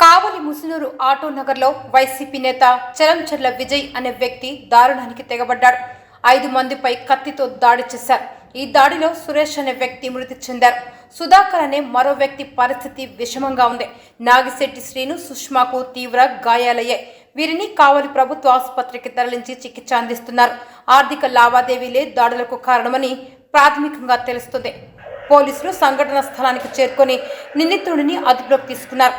కావలి Musunuru auto నగర్లో YCP నేత చలంచర్ల విజయ్ అనే వ్యక్తి దారుణానికి తెగబడ్డాడు. ఐదు మందిపై కత్తితో దాడి చేశారు. ఈ దాడిలో సురేష్ అనే వ్యక్తి మృతి చెందారు. సుధాకర్ అనే మరో వ్యక్తి పరిస్థితి విషమంగా ఉంది. నాగిశెట్టి శ్రీను సుష్మాకు తీవ్ర గాయాలయ్యాయి. వీరిని కావలి ప్రభుత్వ ఆసుపత్రికి తరలించి చికిత్స అందిస్తున్నారు. ఆర్థిక లావాదేవీలే దాడులకు కారణమని ప్రాథమికంగా తెలుస్తుంది. పోలీసులు సంఘటన స్థలానికి చేరుకొని నిందితుడిని అదుపులోకి తీసుకున్నారు.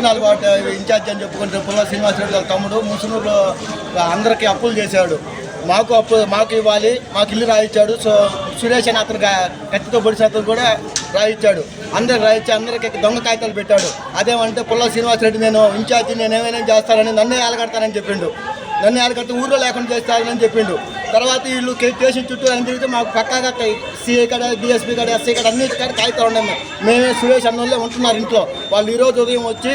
ముప్పై నాలుగు ఇన్ఛార్జ్ అని చెప్పుకుంటే పుల్ల శ్రీనివాసరెడ్డి గారి తమ్ముడు ముసునూరులో అందరికీ అప్పులు చేశాడు. మాకు అప్పు మాకు ఇవ్వాలి మాకు ఇల్లు రాయించాడు సో సురేష్ అని అతను కత్తితో పొడిచి అతను కూడా రాయించాడు అందరికి రాయించి అందరికి దొంగ కాగితాలు పెట్టాడు. అదేమంటే పుల్ల శ్రీనివాసరెడ్డి నేను ఇన్ఛార్జి నేను ఏమైనా చేస్తానని నన్నే ఎలగడతానని చెప్పిండు. నన్ను ఏలగడితే ఊర్లో లేకుండా చేస్తారని చెప్పిండు. తర్వాత వీళ్ళు స్టేషన్ చుట్టూ అని తిరిగితే మాకు పక్కాగా సిఐ కాడ డిఎస్పీ కాడ ఎస్ఐ కాడ అన్ని కాడ కాగితాలు ఉన్నాయి మేమే. సురేష్ అన్నోళ్ళే ఉంటున్నారు ఇంట్లో. వాళ్ళు ఈరోజు ఉదయం వచ్చి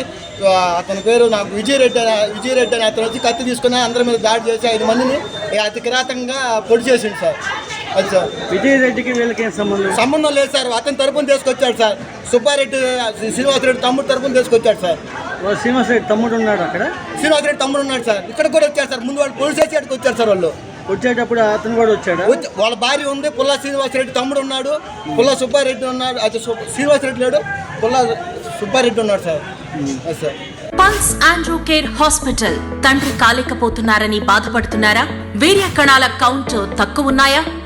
అతని పేరు నాకు విజయ్ రెడ్డి అని విజయ్ అని అతను వచ్చి కత్తి తీసుకుని అందరి మీద దాడి చేసి ఐదు మందిని అతి కిరాతంగా పొడి చేసిండు సార్. విజయ్ రెడ్డికి వీళ్ళకి సంబంధం? సంబంధం లేదు సార్. అతని తరపున తీసుకొచ్చాడు సార్. సుబ్బారెడ్డి శ్రీనివాసరెడ్డి తమ్ముడు తరపున తీసుకొచ్చాడు సార్. ఓ శ్రీనివాస్ రెడ్డి తమ్ముడు ఉన్నాడు అక్కడ? శ్రీనివాసరెడ్డి తమ్ముడు ఉన్నాడు సార్. ఇక్కడ కూడా వచ్చారు సార్. ముందు వాళ్ళు పోలీస్ స్టేషన్కి వచ్చారు సార్ వాళ్ళు. వచ్చేటప్పుడు అతను కూడా వచ్చాడా? వచ్చి- వాళ్ళ భార్య ఉంది. పుల్ల శ్రీనివాసరెడ్డి తమ్ముడు ఉన్నాడు. పుల్ల సుబ్బారెడ్డి ఉన్నాడు. అది శ్రీనివాసరెడ్డి లేడు. పుల్ల సుబ్బారెడ్డి ఉన్నాడు sir. Sir pulse Andrew care hospital తండ్రి కాలేకపోతున్నారని బాధపడుతున్నారా? వీర్య కణాల కౌంట్ తక్కువ ఉన్నాయా?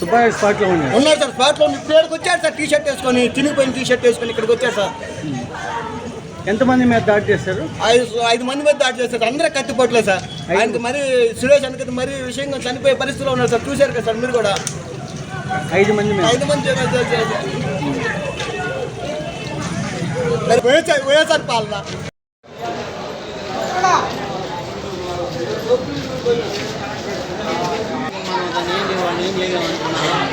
Subbareddy స్పాట్లో ఉన్నాడు. ఉన్నాడు సార్ స్పాట్లో ఉన్న ఇక్కడికి వచ్చాడు సార్ టీ షర్ట్ వేసుకొని చినిగిపోయిన టీ షర్ట్ వేసుకొని ఇక్కడికి వచ్చాడు సార్. ఎంతమంది మీద దాడి చేశారు? ఐదు ఐదు మంది మీద దాడి చేస్తారు అందరూ కత్తిపోట్లేదు సార్. ఆయనకి మరి సురేష్ అనుకతి మరీ విషయంగా చనిపోయే పరిస్థితిలో ఉన్నారు సార్. చూశారు కదా సార్ మీరు కూడా. ఐదు మంది ఐదు మంది వైఎస్ఆర్ పాలన. Yeah.